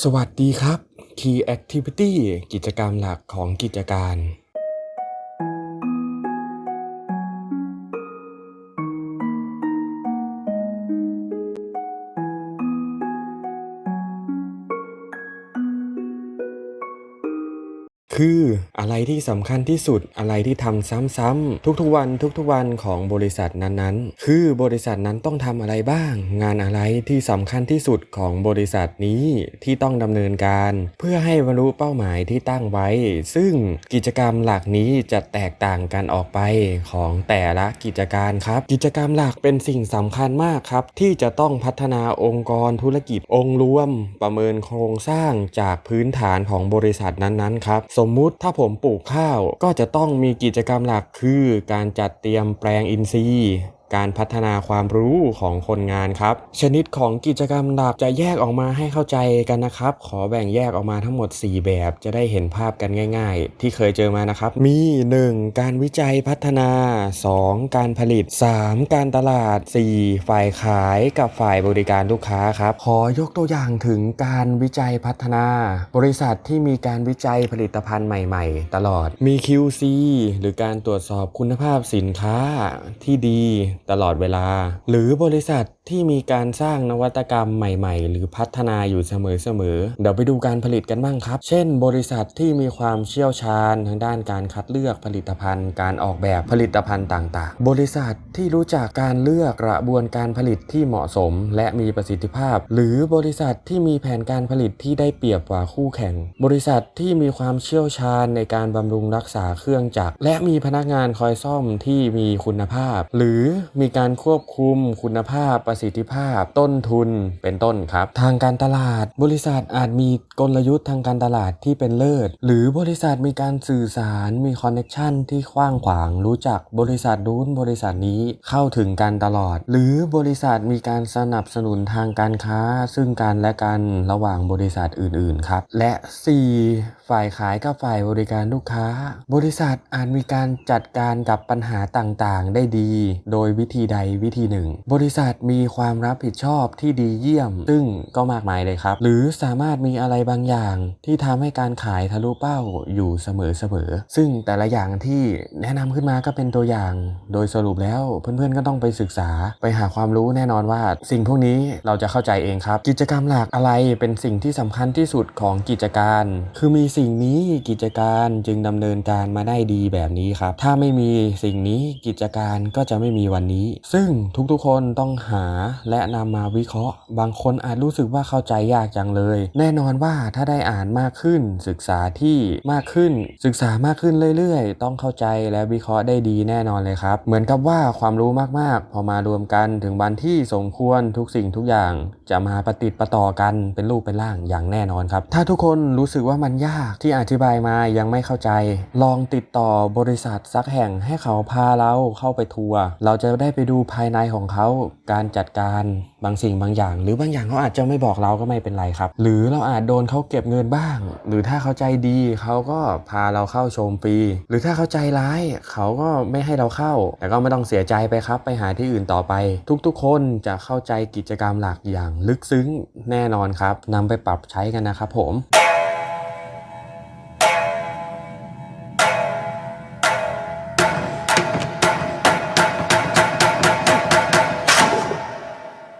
สวัสดีครับ Key Activity กิจกรรมหลักของกิจการ คืออะไรที่สำคัญที่สุดอะไรที่ทำซ้ำๆทุกๆวันทุกๆวันของบริษัทนั้นๆ คือบริษัทนั้นต้องทำอะไรบ้าง งานอะไรที่สำคัญที่สุดของบริษัทนี้ที่ต้องดำเนินการ เพื่อให้บรรลุเป้าหมายที่ตั้งไว้ ซึ่งกิจกรรมหลักนี้จะแตกต่างกันออกไปของแต่ละกิจการครับ กิจกรรมหลักเป็นสิ่งสำคัญมากครับ ที่จะต้องพัฒนาองค์กรธุรกิจองค์รวม ประเมินโครงสร้างจากพื้นฐานของบริษัทนั้นๆครับสมมุติถ้าผมปลูกข้าวก็จะต้องมีกิจกรรมหลักคือการจัดเตรียมแปลงอินทรีย์ การพัฒนาความรู้ของคนงานครับ ชนิดของกิจกรรมหลักจะแยกออกมาให้เข้าใจกันนะครับ ขอแบ่งแยกออกมาทั้งหมด 4 แบบจะได้เห็นภาพกันง่าย ๆ ที่เคยเจอมานะครับ มี 1. การวิจัยพัฒนา 2. การผลิต 3. การตลาด 4. ฝ่ายขายกับฝ่ายบริการลูกค้าครับ ขอยกตัวอย่างถึงการวิจัยพัฒนา บริษัทที่มีการวิจัยผลิตภัณฑ์ใหม่ ๆ ตลอดมี QC หรือการตรวจสอบคุณภาพสินค้าที่ดีตลอดเวลา หรือบริษัทที่มีการสร้างนวัตกรรมใหม่ๆ หรือพัฒนาอยู่เสมอๆเดี๋ยวไปดูการผลิตกันบ้างครับ เช่น บริษัทที่มีความเชี่ยวชาญทางด้านการคัดเลือกผลิตภัณฑ์ การออกแบบผลิตภัณฑ์ต่างๆ บริษัทที่รู้จักการเลือกกระบวนการผลิตที่เหมาะสม และมีประสิทธิภาพ หรือบริษัทที่มีแผนการผลิตที่ได้เปรียบกว่าคู่แข่ง บริษัทที่มีความเชี่ยวชาญในการบำรุงรักษาเครื่องจักรและมีพนักงานคอยซ่อมที่มีคุณภาพ หรือมีการควบคุมคุณภาพประสิทธิภาพ ต้นทุนเป็นต้นครับ ทางการตลาด บริษัทอาจมีกลยุทธ์ทางการตลาดที่เป็นเลิศ หรือบริษัทมีการสื่อสารมีคอนเนคชันที่กว้างขวาง รู้จักบริษัทนู้นบริษัทนี้เข้าถึงกันตลอด หรือบริษัทมีการสนับสนุนทางการค้า ซึ่งกันและกันระหว่างบริษัทอื่นๆครับและ 4. ฝ่ายขายกับฝ่ายบริการลูกค้า บริษัทอาจมีการจัดการกับปัญหาต่างๆ ได้ดี โดยวิธีใดวิธีหนึ่ง บริษัทมีความรับผิดชอบที่ดีเยี่ยม ซึ่งก็มากมายเลยครับ หรือสามารถมีอะไรบางอย่าง ที่ทำให้การขายทะลุเป้าอยู่เสมอๆซึ่งแต่ละอย่างที่แนะนำขึ้นมาก็เป็นตัวอย่าง โดยสรุปแล้วเพื่อนๆก็ต้องไปศึกษาไปหาความรู้แน่นอนว่า สิ่งพวกนี้เราจะเข้าใจเองครับ กิจกรรมหลักอะไรเป็นสิ่งที่สำคัญที่สุดของกิจการ คือมีสิ่งนี้กิจการจึงดำเนินการมาได้ดีแบบนี้ครับ ถ้าไม่มีสิ่งนี้กิจการก็จะไม่มีวันนี้ ซึ่งทุกๆคนต้องหาและนำมาวิเคราะห์ บางคนอาจรู้สึกว่าเข้าใจยากจังเลย แน่นอนว่าถ้าได้อ่านมากขึ้น ศึกษาที่มากขึ้น ศึกษามากขึ้นเรื่อยๆ ต้องเข้าใจและวิเคราะห์ได้ดีแน่นอนเลยครับ เหมือนกับว่าความรู้มากๆ พอมารวมกันถึงวันที่สมควรทุกสิ่งทุกอย่าง จะมาปฏิดประต่อกันเป็นรูปเป็นร่างอย่างแน่นอนครับ ถ้าทุกคนรู้สึกว่ามันยากที่อธิบายมายังไม่เข้าใจ ลองติดต่อบริษัทสักแห่งให้เขาพาเราเข้าไปทัวร์เราจะได้ไปดูภายในของเขาการจัดการบางสิ่งบางอย่าง หรือบางอย่างเขาอาจจะไม่บอกเราก็ไม่เป็นไรครับ หรือเราอาจโดนเขาเก็บเงินบ้าง หรือถ้าเขาใจดีเขาก็พาเราเข้าชมฟรีหรือถ้าเขาใจร้ายเขาก็ไม่ให้เราเข้า แต่ก็ไม่ต้องเสียใจไปครับ ไปหาที่อื่นต่อไป ทุกๆ คนจะเข้าใจกิจกรรมหลักอย่างลึกซึ้งแน่นอนครับนำไปปรับใช้กันนะครับผม